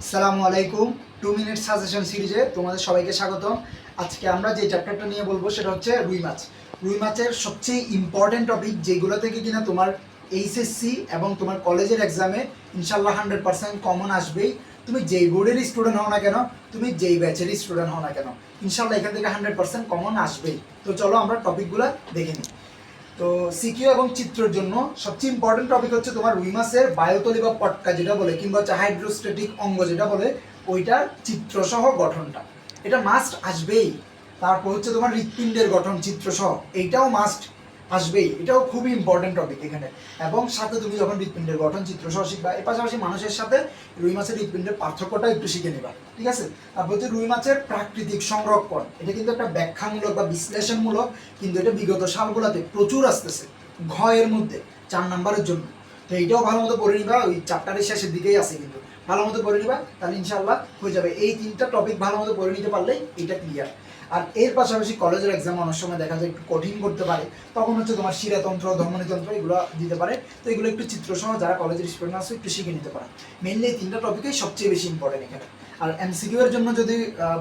আসসালামু আলাইকুম। Two minute suggestion সিরিজে তোমাদের সবাইকে স্বাগতম। আজকে আমরা যে চ্যাপ্টারটা নিয়ে বলব সেটা হচ্ছে রুই মাছ। রুই মাছের সবচেয়ে ইম্পর্টেন্ট টপিক যেগুলো থেকে কিনা তোমার এইচএসসি এবং তোমার কলেজের এক্সামে ইনশাল্লাহ হান্ড্রেড পার্সেন্ট কমন আসবেই। তুমি যেই বোর্ডেরই স্টুডেন্ট হও না কেন, তুমি যেই ব্যাচেরই স্টুডেন্ট হও না কেন ইনশাল্লাহ এখান থেকে হান্ড্রেড পার্সেন্ট কমন আসবেই। তো চলো আমরা টপিকগুলো দেখে নিই। তো সিকিউ এবং চিত্রের জন্য সবচেয়ে ইম্পর্টেন্ট টপিক হচ্ছে তোমার উইমাসের বায়োতলি বা পটকা যেটা বলে, কিংবা হচ্ছে হাইড্রোস্টেটিক অঙ্গ যেটা বলে, ওইটার চিত্রসহ গঠনটা। এটা মাস্ট আসবেই। তারপর হচ্ছে তোমার হৃৎপিণ্ডের গঠন, চিত্রসহ। এইটাও মাস্ট আসবেই। এটাও খুবই ইম্পর্টেন্ট টপিক এখানে। এবং সাথে তুমি যখন হৃৎপিণ্ডের গঠন চিত্রসহ শিখবা, এর পাশাপাশি মানুষের সাথে রুই মাছের হৃৎপিণ্ডের পার্থক্যটা একটু শিখে নেবা, ঠিক আছে? তারপর হচ্ছে রুই মাছের প্রাকৃতিক সংরক্ষণ। এটা কিন্তু একটা ব্যাখ্যামূলক বা বিশ্লেষণমূলক, কিন্তু এটা বিগত সালগুলোতে প্রচুর আসতেছে, ঘয়ের মধ্যে, চার নাম্বারের জন্য। তো এইটাও ভালো মতো পড়ে নিবা, ওই চ্যাপ্টারের শেষের দিকেই আছে কিন্তু। ভালো মতো পড়ে নিবা, তাহলে ইনশাল্লাহ হয়ে যাবে। এই তিনটা টপিক ভালো মতো পড়ে নিতে পারলেই এটা ক্লিয়ার আর এর পাশাপাশি কলেজের এক্সাম অনেক সময় দেখা যায় একটু কঠিন করতে পারে। তখন হচ্ছে তোমার শিরাতন্ত্র, ধমনীতন্ত্র এগুলো দিতে পারে। তো এগুলো একটু চিত্রসহ যারা কলেজের স্টুডেন্ট আছে, একটু শিখে নিতে পারে। মেনলি এই তিনটা টপিকই সবচেয়ে বেশি ইম্পর্টেন্ট এখানে। আর এমসিকিউ এর জন্য যদি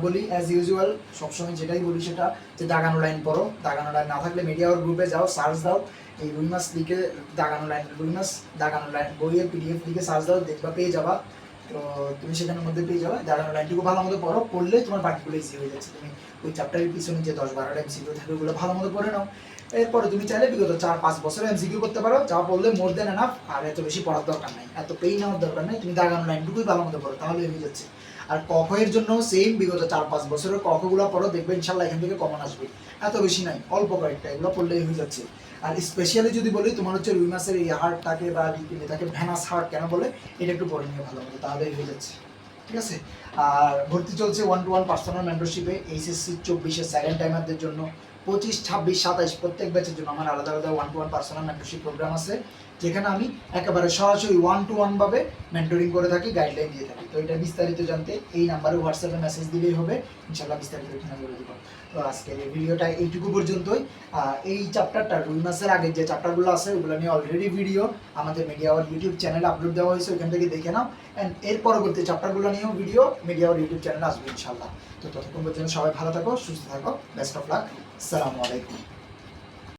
বলি অ্যাজ ইউজুয়াল সবসময় যেটাই বলি সেটা যে দাগানো লাইন পড়ো। দাগানো লাইন না থাকলে মিডিয়া ওর গ্রুপে যাও সার্চ দাও। এই রুই মাছ লিখে দাগানো লাইন রুই মাছ দাগানো লাইন বইয়ের পিডিএফ লিখে সার্চ দাও, দেখবা, পেয়ে যাবা। তো তুমি সেখানের মধ্যে পেয়ে যাবে। দাগানো লাইনটুকু ভালো মতো পড়ো, পড়লে তোমার বাকিগুলো ইজি হয়ে যাচ্ছে। তুমি ওই চ্যাপ্টারের পিছনে যে দশ বারোটা এমসিকিউ থাকে, ওগুলো ভালো মতো পড়ে নাও। এরপরে তুমি চাইলে বিগত চার পাঁচ বছরের এমসিকিউ করতে পারো। যা পড়লে মোর দেন এনাফ আর এত বেশি পড়ার দরকার নাই। এত পেই নেওয়ার দরকার নেই। তুমি দাগানো লাইনটুকুই ভালো মতো পড়ো তাহলে হয়ে যাচ্ছে। আর কখ এর জন্য সেম বিগত চার পাঁচ বছরের কখগুলো পড়ো, দেখবে ইনশাল্লাহ এখান থেকে কমন আসবে। এত বেশি নাই, অল্প কয়েকটা, এগুলো পড়লেই হয়ে যাচ্ছে। আর স্পেশালি যদি বলি, তোমার হচ্ছে রুই মাছের এই হার্টটাকে বা লিপিনে তাকে ভ্যানাস হার্ট কেন বলে, এটা একটু পড়ে নিয়ে ভালো মতো। তাহলেই হয়ে যাচ্ছে। ঠিক আছে? আর ভর্তি চলছে ওয়ান টু ওয়ান পার্সোনাল মেন্টরশিপে এইচএসসি চব্বিশের সেকেন্ড টাইমারদের জন্য, পঁচিশ, ছাব্বিশ, সাতাইশ, প্রত্যেক ব্যাচের জন্য আমার আলাদা আলাদা one to one personal mentorship programme আছে। যেখানে আমি একেবারে সরাসরি ওয়ান টু ওয়ান ভাবে মেন্টরিং করে থাকি গাইডলাইন দিয়ে থাকি। তো এটা বিস্তারিত জানতে এই নাম্বারে হোয়াটসঅ্যাপে মেসেজ দিলেই হবে। ইনশাল্লাহ বিস্তারিত এখানে বলে দিব। তো আজকে এই ভিডিওটা এইটুকু পর্যন্তই। এই চ্যাপ্টারটা রুই মাসের আগে যে চ্যাপ্টারগুলো আছে, ওগুলো নিয়ে অলরেডি ভিডিও আমাদের মিডিয়া আওয়ার ইউটিউব চ্যানেলে আপলোড দেওয়া হয়েছে ওখান থেকে দেখে নাও। অ্যান্ড এর পরবর্তী চ্যাপ্টারগুলো নিয়েও ভিডিও মিডিয়া আওয়ার ইউটিউব চ্যানেলে আসবে ইনশাল্লাহ তো ততক্ষণ পর্যন্ত সবাই ভালো থাকো, সুস্থ থাকো বেস্ট অফ লাক আসসালামু আলাইকুম।